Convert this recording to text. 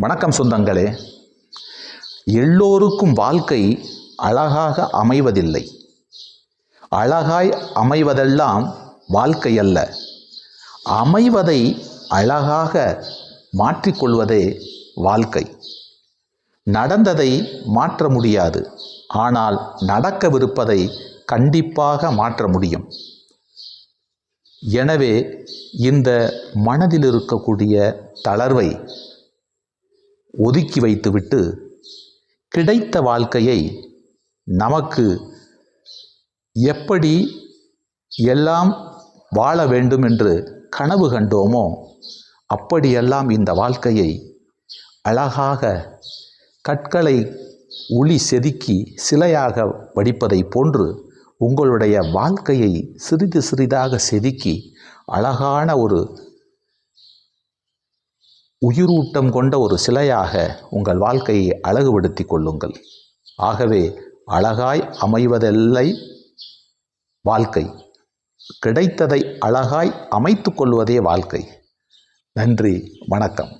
வணக்கம் சொந்தங்களே. எல்லோருக்கும் வாழ்க்கை அழகாக அமைவதில்லை. அழகாய் அமைவதெல்லாம் வாழ்க்கை அல்ல. அமைவதை அழகாக மாற்றிக்கொள்வதே வாழ்க்கை. நடந்ததை மாற்ற முடியாது. ஆனால் நடக்கவிருப்பதை கண்டிப்பாக மாற்ற முடியும். எனவே இந்த மனதில் இருக்கக்கூடிய தளர்வை ஒதுக்கி வைத்துவிட்டு கிடைத்த வாழ்க்கையை நமக்கு எப்படி எல்லாம் வாழ வேண்டும் என்று கனவு கண்டோமோ அப்படியெல்லாம் இந்த வாழ்க்கையை அழகாக கற்களை உளி செதுக்கி சிலையாக வடிப்பதைப் போன்று உங்களுடைய வாழ்க்கையை சிறிது சிறிதாக செதுக்கி அழகான ஒரு உயிரூட்டம் கொண்ட ஒரு சிலையாக உங்கள் வாழ்க்கையை அழகுபடுத்தி கொள்ளுங்கள். ஆகவே அழகாய் அமைவதில்லை வாழ்க்கை. கிடைத்ததை அழகாய் அமைத்து கொள்வதே வாழ்க்கை. நன்றி வணக்கம்.